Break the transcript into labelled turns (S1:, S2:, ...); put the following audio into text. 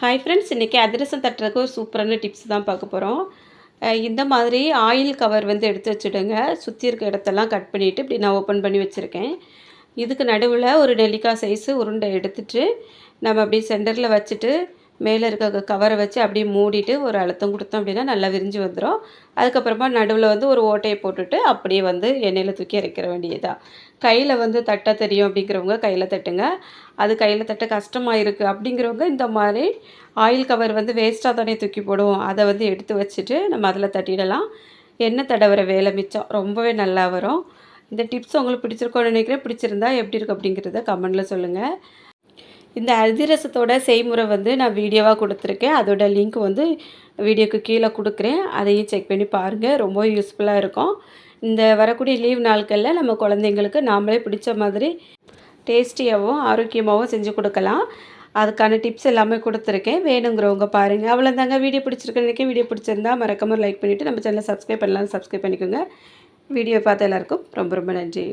S1: Hi friends இன்றைக்கி அதிரசம் தட்டுறதுக்கு ஒரு சூப்பரான டிப்ஸ் தான் பார்க்க போகிறோம் இந்த மாதிரி ஆயில் கவர் வந்து எடுத்து வச்சுடுங்க. சுற்றி இருக்க இடத்தெல்லாம் கட் பண்ணிவிட்டு இப்படி நான் ஓப்பன் பண்ணி வச்சுருக்கேன். இதுக்கு நடுவில் ஒரு நெல்லிக்காய் சைஸு உருண்டை எடுத்துட்டு நம்ம அப்படி சென்டரில் வச்சுட்டு மேலே இருக்க கவரை வச்சு அப்படியே மூடிட்டு ஒரு அழுத்தம் கொடுத்தோம் அப்படின்னா நல்லா விரிஞ்சு வந்துடும் அதுக்கப்புறமா நடுவில் வந்து ஒரு ஓட்டையை போட்டுட்டு அப்படியே வந்து எண்ணெயில் தூக்கி இறக்கிற வேண்டியதாக கையில் வந்து தட்ட தெரியும் அப்படிங்கிறவங்க கையில் தட்டுங்க. அது கையில் தட்ட கஷ்டமாக இருக்குது அப்படிங்கிறவங்க இந்த மாதிரி ஆயில் கவர் வந்து வேஸ்ட்டாக தானே தூக்கி போடுவோம். அதை வந்து எடுத்து வச்சுட்டு நம்ம அதில் தட்டிடலாம். எண்ணெய் தடவுற வேலை மிச்சம். ரொம்பவே நல்லா வரும். இந்த டிப்ஸ் உங்களுக்கு பிடிச்சிருக்கோன்னு நினைக்கிறேன். பிடிச்சிருந்தா எப்படி இருக்குது அப்படிங்கிறத கமெண்டில் சொல்லுங்கள் இந்த அதிரசத்தோட செய்முறை வந்து நான் வீடியோவாக கொடுத்துருக்கேன். அதோட லிங்க் வந்து வீடியோக்கு கீழே கொடுக்குறேன். அதையும் செக் பண்ணி பாருங்கள் ரொம்ப யூஸ்ஃபுல்லாக இருக்கும். இந்த வரக்கூடிய லீவ் நாட்களில் நம்ம குழந்தைங்களுக்கு நாமளே பிடிச்ச மாதிரி டேஸ்டியாகவும் ஆரோக்கியமாகவும் செஞ்சு கொடுக்கலாம். அதுக்கான டிப்ஸ் எல்லாமே கொடுத்துருக்கேன். வேணுங்கிறவங்க பாருங்கள் அவ்வளோதாங்க வீடியோ பிடிச்சிருக்கேன் வீடியோ பிடிச்சிருந்தா மறக்காமல் லைக் பண்ணிவிட்டு நம்ம சேனலை சப்ஸ்கிரைப் பண்ணலாம் சப்ஸ்கிரைப் பண்ணிக்கோங்க. வீடியோ பார்த்த எல்லாருக்கும் ரொம்ப ரொம்ப நன்றி.